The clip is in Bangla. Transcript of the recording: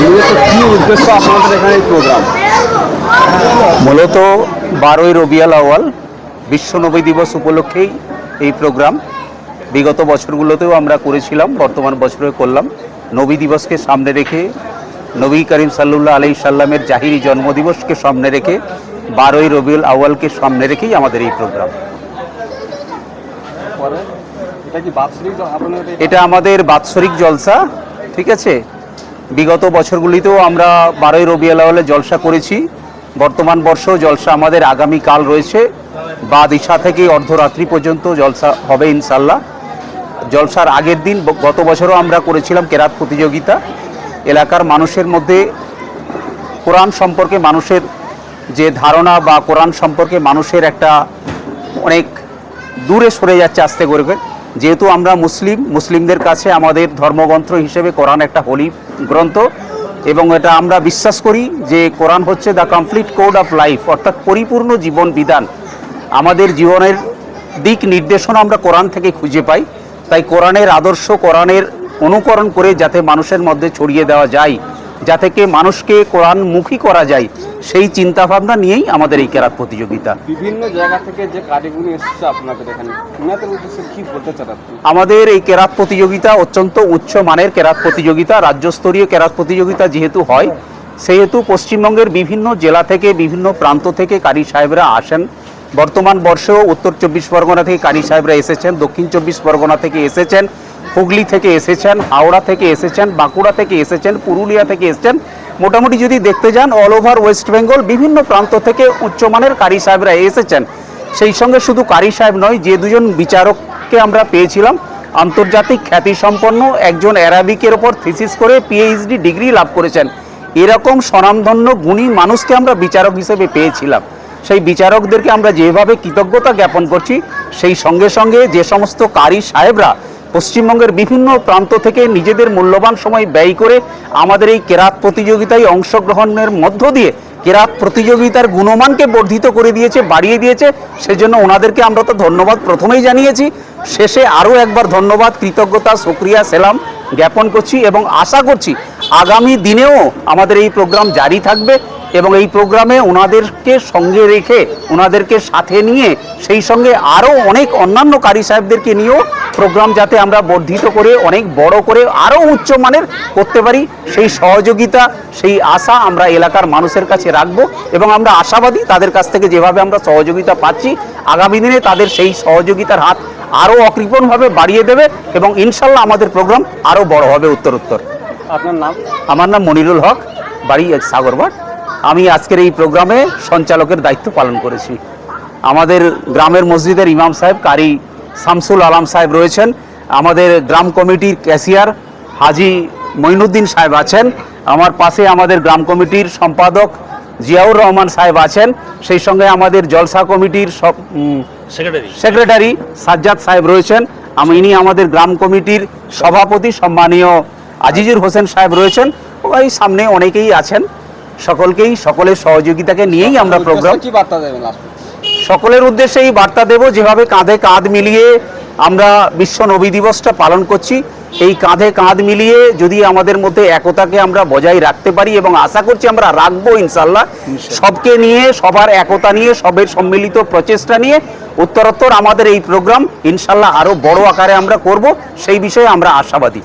মূলত কি উদ্দেশ্য আপনাদের এখানে প্রোগ্রাম মূলত বারোই রবিয়াল আওয়াল বিশ্ব নবী দিবস উপলক্ষেই এই প্রোগ্রাম। বিগত বছরগুলোতেও আমরা করেছিলাম বর্তমান বছরে করলাম। নবী দিবসকে সামনে রেখে নবী করিম সাল্লুল্লাহ আলি সাল্লামের জাহিরি জন্মদিবসকে সামনে রেখে বারোই রবিউল আউয়ালকে সামনে রেখেই আমাদের এই প্রোগ্রাম। এটা আমাদের বাৎসরিক জলসা ঠিক আছে? বিগত বছরগুলিতেও আমরা বারোই রবিউল আউয়ালে জলসা করেছি। বর্তমান বর্ষ জলসা আমাদের আগামী কাল রয়েছে। বা দিশা থেকে অর্ধরাত্রি পর্যন্ত জলসা হবে ইনশাল্লাহ জলসার আগের দিন গত বছরও আমরা করেছিলাম কেরাত প্রতিযোগিতা। এলাকার মানুষের মধ্যে কোরআন সম্পর্কে মানুষের যে ধারণা বা কোরআন সম্পর্কে মানুষের একটা অনেক দূরে সরে যাচ্ছে আস্তে করে। যেহেতু আমরা মুসলিম, মুসলিমদের কাছে আমাদের ধর্মগ্রন্থ হিসেবে কোরআন একটা হোলি গ্রন্থ এবং এটা আমরা বিশ্বাস করি যে কোরআন হচ্ছে the complete code of life অর্থাৎ পরিপূর্ণ জীবন বিধান। আমাদের জীবনের দিক নির্দেশনা আমরা কোরআন থেকে খুঁজে পাই। তাই কোরআনের আদর্শ, কোরআনের অনুকরণ করে যাতে মানুষের মধ্যে ছড়িয়ে দেওয়া যায়। যাতে থেকে মানুষকে কোরআনমুখী করা যায় সেই চিন্তাভাবনা নিয়েই আমাদের এই কেরাত প্রতিযোগিতা। বিভিন্ন জায়গা থেকে যে কারিগুলি এসেছে আপনাদের এখানে কি বলতে চান আমাদের এই কেরাত প্রতিযোগিতা অত্যন্ত উচ্চ মানের কেরাত প্রতিযোগিতা রাজ্যস্তরীয় কেরাত প্রতিযোগিতা যেহেতু হয় সেহেতু পশ্চিমবঙ্গের বিভিন্ন জেলা থেকে বিভিন্ন প্রান্ত থেকে কারি সাহেবরা আসেন। বর্তমান বর্ষেও উত্তর চব্বিশ পরগনা থেকে কারি সাহেবরা এসেছেন দক্ষিণ চব্বিশ পরগনা থেকে এসেছেন। হুগলি থেকে এসেছেন, হাওড়া থেকে এসেছেন, বাঁকুড়া থেকে এসেছেন, পুরুলিয়া থেকে এসেছেন। মোটামুটি যদি দেখতে যান অল ওভার ওয়েস্ট বেঙ্গল বিভিন্ন প্রান্ত থেকে উচ্চমানের কারি সাহেবরা এসেছেন। সেই সঙ্গে শুধু কারি সাহেব নয়, যে দুজন বিচারককে আমরা পেয়েছিলাম, আন্তর্জাতিক খ্যাতিসম্পন্ন একজন অ্যারাবিকের ওপর থিসিস করে পিএইচডি ডিগ্রি লাভ করেছেন। এরকম স্বনামধন্য গুণী মানুষকে আমরা বিচারক হিসেবে পেয়েছিলাম। সেই বিচারকদেরকে আমরা যেভাবে কৃতজ্ঞতা জ্ঞাপন করছি, সেই সঙ্গে সঙ্গে যে সমস্ত কারি সাহেবরা পশ্চিমবঙ্গের বিভিন্ন প্রান্ত থেকে নিজেদের মূল্যবান সময় ব্যয় করে আমাদের এই কেরাত প্রতিযোগিতায় অংশগ্রহণের মধ্য দিয়ে কেরাত প্রতিযোগিতার গুণমানকে বর্ধিত করে দিয়েছে, বাড়িয়ে দিয়েছে। সেজন্য ওনাদেরকে আমরা তো ধন্যবাদ প্রথমেই জানিয়েছি। শেষে আরও একবার ধন্যবাদ, কৃতজ্ঞতা, সুক্রিয়া, সেলাম জ্ঞাপন করছি এবং আশা করছি আগামী দিনেও আমাদের এই প্রোগ্রাম জারি থাকবে এবং এই প্রোগ্রামে ওনাদেরকে সঙ্গে রেখে, ওনাদেরকে সাথে নিয়ে, সেই সঙ্গে আরও অনেক অন্যান্য কারি সাহেবদেরকে নিয়েও প্রোগ্রাম যাতে আমরা বর্ধিত করে অনেক বড় করে আরও উচ্চমানের করতে পারি সেই সহযোগিতা সেই আশা আমরা এলাকার মানুষের কাছে রাখব এবং আমরা আশাবাদী তাদের কাছ থেকে যেভাবে আমরা সহযোগিতা পাচ্ছি আগামী দিনে তাদের সেই সহযোগিতার হাত আরও অকৃপণভাবে বাড়িয়ে দেবে এবং ইনশাল্লাহ আমাদের প্রোগ্রাম আরও বড় হবে উত্তরোত্তর। আপনার নাম? আমার নাম মনিরুল হক বাড়ি সাগরবাট আমি আজকের এই প্রোগ্রামে সঞ্চালকের দায়িত্ব পালন করেছি। আমাদের গ্রামের মসজিদের ইমাম সাহেব কারি শামসুল আলাম সাহেব রয়েছেন। আমাদের গ্রাম কমিটির ক্যাশিয়ার হাজি মঈনুদ্দিন সাহেব আছেন। আমার পাশে আমাদের গ্রাম কমিটির সম্পাদক জিয়াউর রহমান সাহেব আছেন। সেই সঙ্গে আমাদের জলসা কমিটির সেক্রেটারি। সাজ্জাদ সাহেব রয়েছেন। আমি ইনি আমাদের গ্রাম কমিটির সভাপতি সম্মানীয় আজিজুর হোসেন সাহেব রয়েছেন। ওই সামনে অনেকেই আছেন। সকলকেই সকলের সহযোগিতাকে নিয়েই আমরা প্রোগ্রাম কি বার্তা দেবেন সকলের উদ্দেশ্যে এই বার্তা দেব যেভাবে কাঁধে কাঁধ মিলিয়ে আমরা বিশ্ব নবী দিবসটা পালন করছি এই কাঁধে কাঁধ মিলিয়ে যদি আমাদের মধ্যে একতাকে আমরা বজায় রাখতে পারি এবং আশা করছি আমরা রাখব ইনশাল্লাহ সবকে নিয়ে সবার একতা নিয়ে সবের সম্মিলিত প্রচেষ্টা নিয়ে উত্তরোত্তর আমাদের এই প্রোগ্রাম ইনশাল্লাহ আরও বড় আকারে আমরা করব সেই বিষয়ে আমরা আশাবাদী।